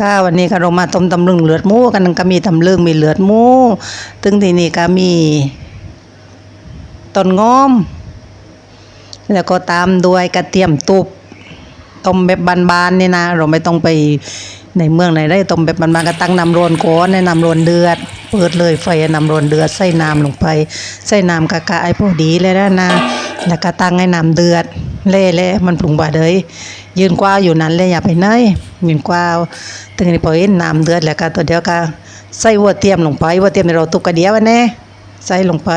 ก็วันนี้ก็เรามาต้มตำลึงเลือดหมูกันก็มีตำลึงมีเลือดหมูตึงที่นี้ก็มีต้นง้อม แล้วก็ตามด้วยกระเทียมตุบต้มแบบบานๆนี่นะ เราไม่ต้องไปในเมืองไหนได้ต้มแบบบานๆก็ตั้งน้ำร้อนก่อนในน้ำร้อนเดือด เปิดเลยไฟน้ำร้อนเดือดใส่น้ำลงไป ใส่น้ำกะกะไอ้พอดีเลยนะนะแล้วก็ตั้งให้น้ำเดือด เล่ๆมันปรุงบ่าเลยยืนกว้าอยู่นั้นเลยอย่าไปไหนยืนกว้าวถึงนี้พอเห็นน้ำเดือดแล้วก็ตัวเดียวก็ใส่หัวเทียมลงไปหัวเทียมที่เราตุกกระเดียวันนี้ใส่ลงไป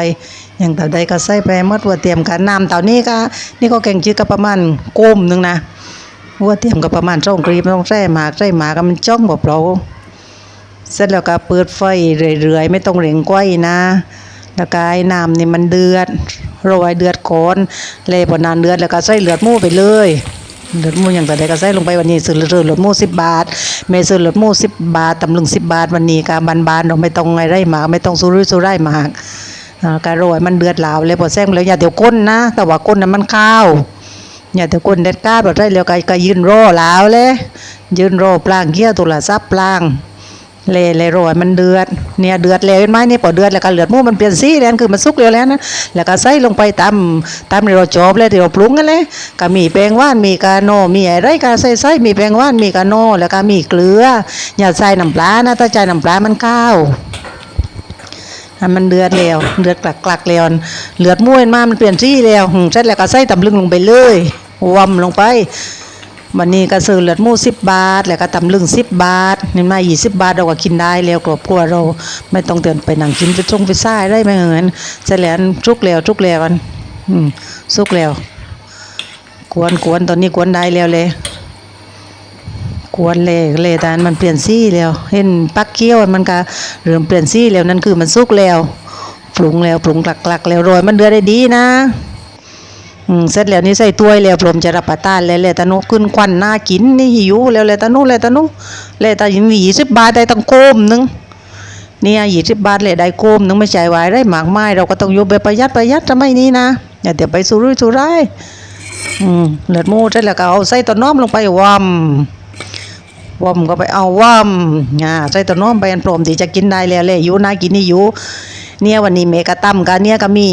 อย่างเต่าใดก็ใส่ไปหมดหัวเทียมกันน้ำเต่านี้ก็นี่ก็แกงจืดก็ประมาณก้มหนึงนะหัวเทียมก็ประมาณสองกรีบต้องใส่หมากใส่หมากก็มันจ้องแบบเราเสร็จแล้วก็เปิดไฟเรื่อยๆไม่ต้องเร่งไฟนะ แล้วก็ให้น้ำนี่มันเดือดโรยเดือดก่อนเลยพอนานเดือดแล้วก็ใส่เลือดหมูไปเลยเลือดหมูอย่างแต่ใดก็ใส่ลงไปวันนี้ซื้อเลือดหมูสิบบาทเมซื้อเลือดหมูสิบบาทตำลึงสิบบาทวันนี้ก็บานๆเราไม่ต้องไงไรหมากไม่ต้องสุรุ่ยสุร่หมากอ่าก็โรยมันเดือดเหลาเลยพอแซงแล้วอย่าเดี๋ยวก้นนะ แต่ว่าก้นนั้นมันข้าวอย่าแต่คนเด็ดกล้าแบบไรแล้วก็ก็ยืนรอลาวเลยยืนรอปลางเกี้ยวโทรศัพท์ปลาง เละเลยโรยมันเดือดเนี่ยเดือดเลยเห็นไหมนี่พอเดือดแล้วก็เลือดมูมันเปลี่ยนสีแล้วคือมันสุกแล้วแล้วนะแล้วก็ใส่ลงไปตามตามเราจอบเลยที่เราปรุงกันเลยก็มีแป้งว่านมีกาโนมีอะไรก็ใส่ใส่มีแป้งว่านมีกาโนแล้วก็มีเกลืออย่าใส่น้ำปลานะถ้าใส่น้ำปลามันข้าวมันเดือดแล้วเดือดกลักๆแล้วเลือดมูเห็นมามันเปลี่ยนสีแล้วเสร็จแล้วก็ใส่ตำลึงลงไปเลยว่ำลงไป วันนี้ก็ซื้อเลือดหมูสิบบาท แล้วก็ตำลึงสิบบาทนี่มายี่สิบบาทเราก็กินได้แล้วครอบครัวเราไม่ต้องเตือนไปนั่งกินไปจงไปซ่ายได้ไหมเงินเสร็จแล้วทุกแล้วทุกแล้วกันอืมสุกแล้ว กวนกวนตอนนี้กวนได้แล้วเลยกวนเลยเลยแต่อันมันเปลี่ยนสีแล้วเห็นปักเกี้ยวมันก็เริ่มเปลี่ยนสีแล้วนั่นคือมันสุกแล้วปรุงแล้วปรุงกลักๆแล้วโรยมันเดือดได้ดีนะ เสร็จแล้วนี่ใส่ถ้วยแล้วพรมจะรับประทานแล้วเลยตานุขึ้นควันน่ากินนี่หิวแล้วเลยตานุเลยตานุเลยตาหินยี่สิบบาทได้ตั้งโคมหนึงเนี่ยยี่สิบบาทเลยได้โคมหนึงไม่ใช่ไหวได้หมากไม้เราก็ต้องยู่แบบประหยัดประหยัดทำไมนี้นะอย่าเดี๋ยวไปสุรุ่ยสุร่ายอืมเลือดมูเสร็จแล้วก็เอาใส่ต้นน้อมลงไปวอมวอมก็ไปเอาวอมอ่าใส่ต้นน้อมไปอันพรมที่จะกินได้แล้วเลยอยู่น่ากินนี่อยู่เนี่ยวันนี้เมกะตั้มกันเนี่ยก็มี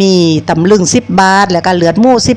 มีตำลึงสิบบาท แล้วก็เหลือดหมูสิบ